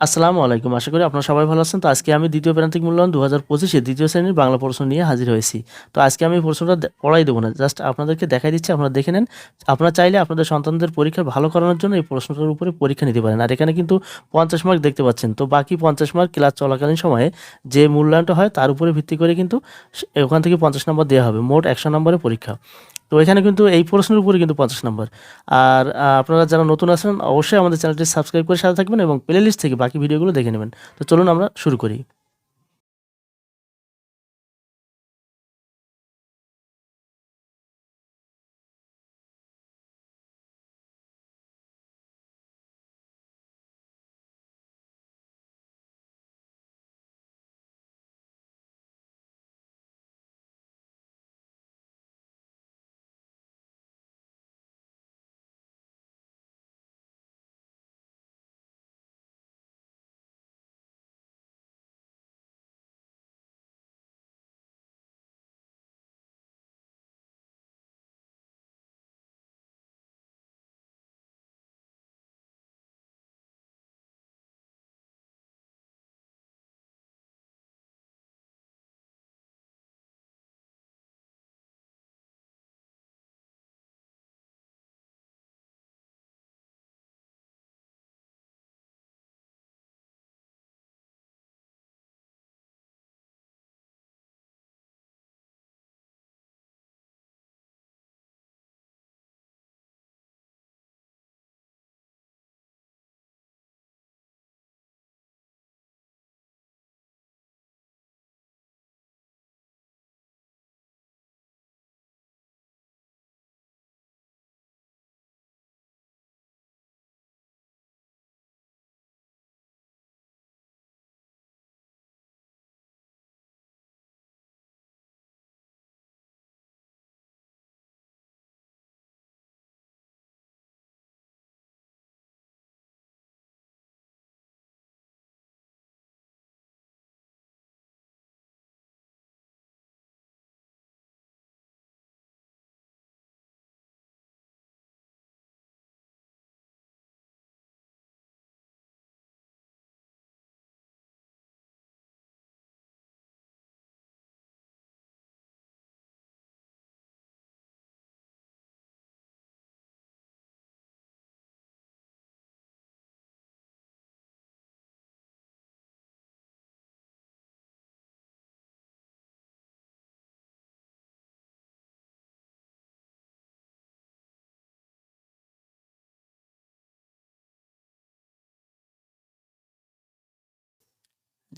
আসসালামু আলাইকুম। আশা করি আপনারা সবাই ভালো আছেন। তো আজকে আমি দ্বিতীয় প্রান্তিক মূল্যায়ন দু হাজার পঁচিশে দ্বিতীয় শ্রেণির বাংলা প্রশ্ন নিয়ে হাজির হয়েছি। তো আজকে আমি প্রশ্নটা পড়াই দেবো না। জাস্ট আপনাদেরকে দেখাই দিচ্ছি, আপনারা দেখে নেন। আপনারা চাইলে আপনাদের সন্তানদের পরীক্ষা ভালো করানোর জন্য এই প্রশ্নটার উপরে পরীক্ষা নিতে পারেন। আর এখানে কিন্তু পঞ্চাশ মার্ক দেখতে পাচ্ছেন। তো বাকি পঞ্চাশ মার্ক ক্লাস চলাকালীন সময়ে যে মূল্যায়নটা হয় তার উপরে ভিত্তি করে কিন্তু ওখান থেকে পঞ্চাশ নম্বর দেওয়া হবে। মোট একশো নম্বরের পরীক্ষা। তো এখানে কিন্তু এই প্রশ্নের উপরে কিন্তু পঞ্চাশ নম্বর। আর আপনারা যারা নতুন আছেন, অবশ্যই আমাদের চ্যানেলটি সাবস্ক্রাইব করে সাথে থাকবেন এবং প্লেলিস্ট থেকে বাকি ভিডিওগুলো দেখে নেবেন। তো চলুন আমরা শুরু করি।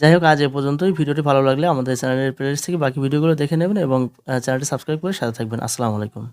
যাই হোক, আজ এ পর্যন্তই। ভিডিওটি ভালো লাগলে আমাদের চ্যানেলের প্লেলিস্ট থেকে বাকি ভিডিওগুলো দেখে নেবেন এবং চ্যানেলটি সাবস্ক্রাইব করে সাথে থাকবেন। আসসালামু আলাইকুম।